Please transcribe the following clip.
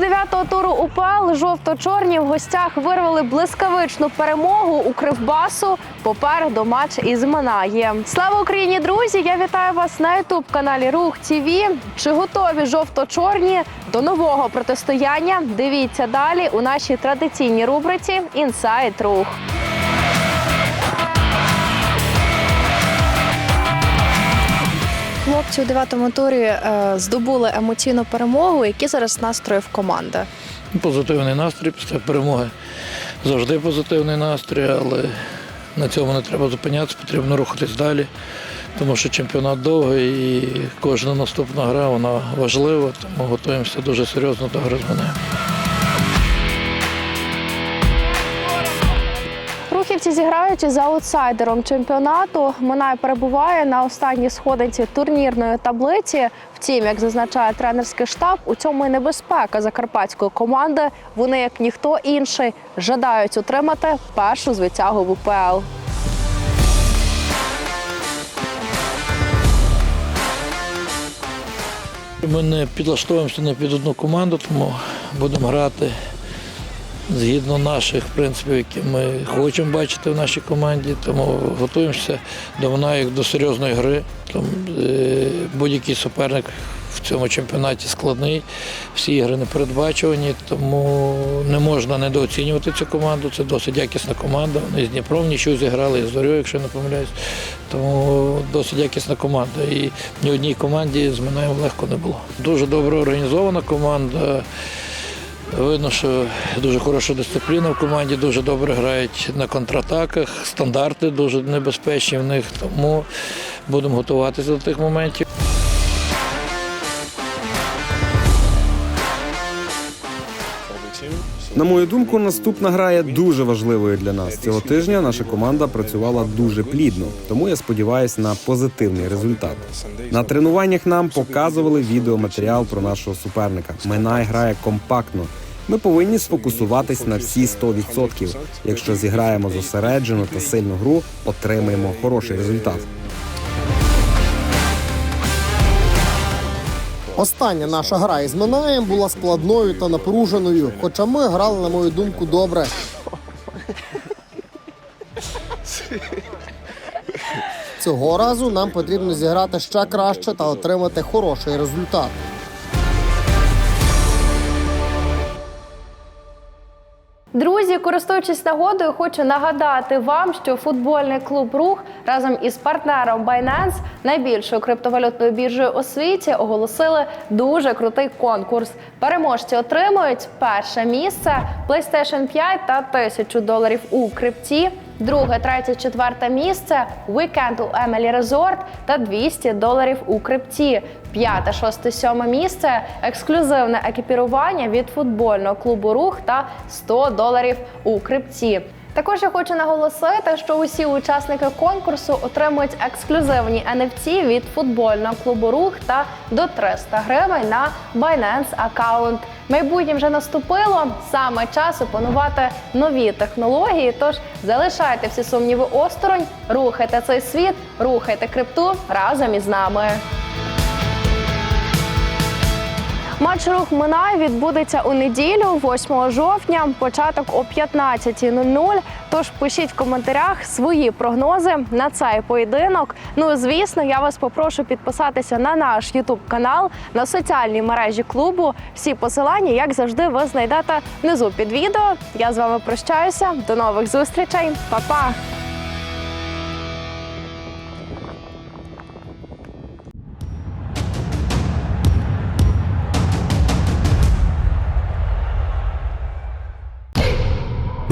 дев'ятого туру УПЛ жовто-чорні в гостях вирвали блискавичну перемогу у Кривбасу. Попереду матч із Манаєм. Слава Україні, друзі! Я вітаю вас на ютуб каналі Рух ТІВІ. Чи готові жовто-чорні до нового протистояння? Дивіться далі у нашій традиційній рубриці Інсайт Рух. Хлопці у дев'ятому турі е, здобули емоційну перемогу. Які зараз настрої в команди? Позитивний настрій після перемоги. Завжди позитивний настрій, але на цьому не треба зупинятися, потрібно рухатись далі, тому що чемпіонат довгий і кожна наступна гра вона важлива, тому готуємося дуже серйозно до гри з Минаєм. Рухівці зіграючи за аутсайдером чемпіонату. Минай перебуває на останній сходинці турнірної таблиці. Втім, як зазначає тренерський штаб, у цьому і небезпека закарпатської команди. Вони, як ніхто інший, жадають отримати першу звитягу в УПЛ. Ми не підлаштовуємося не під одну команду, тому будемо грати згідно наших принципів, які ми хочемо бачити в нашій команді. Тому готуємося до як до серйозної гри. Е, будь-який суперник в цьому чемпіонаті складний, всі ігри непередбачувані, тому не можна недооцінювати цю команду. Це досить якісна команда. Вони з Дніпром нічого зіграли, і з Зорьою, якщо не помиляюсь. Тому досить якісна команда. І ні одній команді з Минаєм легко не було. Дуже добре організована команда. Видно, що дуже хороша дисципліна в команді, дуже добре грають на контратаках, стандарти дуже небезпечні в них, тому будемо готуватися до тих моментів. На мою думку, наступна гра є дуже важливою для нас. Цього тижня наша команда працювала дуже плідно, тому я сподіваюся на позитивний результат. На тренуваннях нам показували відеоматеріал про нашого суперника. Минай грає компактно. Ми повинні сфокусуватись на всі 100%. Якщо зіграємо зосереджену та сильну гру, отримаємо хороший результат. Остання наша гра із Минаєм була складною та напруженою, хоча ми грали, на мою думку, добре. Цього разу нам потрібно зіграти ще краще та отримати хороший результат. Друзі, користуючись нагодою, хочу нагадати вам, що футбольний клуб Рух разом із партнером Binance, найбільшою криптовалютною біржею у світі, оголосили дуже крутий конкурс. Переможці отримують перше місце PlayStation 5 та 1000 доларів у крипті. Друге, третє, четверте місце Weekend у Emily Resort та 200 доларів у крипті. П'яте, шосте, сьоме місце ексклюзивне екіпірування від футбольного клубу Рух та 100 доларів у крипті. Також я хочу наголосити, що усі учасники конкурсу отримують ексклюзивні NFT від футбольного клубу Рух та до 300 гривень на Binance аккаунт. Майбутнє вже наступило. Саме час опанувати нові технології. Тож залишайте всі сумніви осторонь, рухайте цей світ, рухайте крипту разом із нами. Матч рух Минай відбудеться у неділю, 8 жовтня, початок о 15.00. Тож пишіть в коментарях свої прогнози на цей поєдинок. Ну і звісно, я вас попрошу підписатися на наш Ютуб канал, на соціальні мережі клубу. Всі посилання, як завжди, ви знайдете внизу під відео. Я з вами прощаюся. До нових зустрічей, Па-па!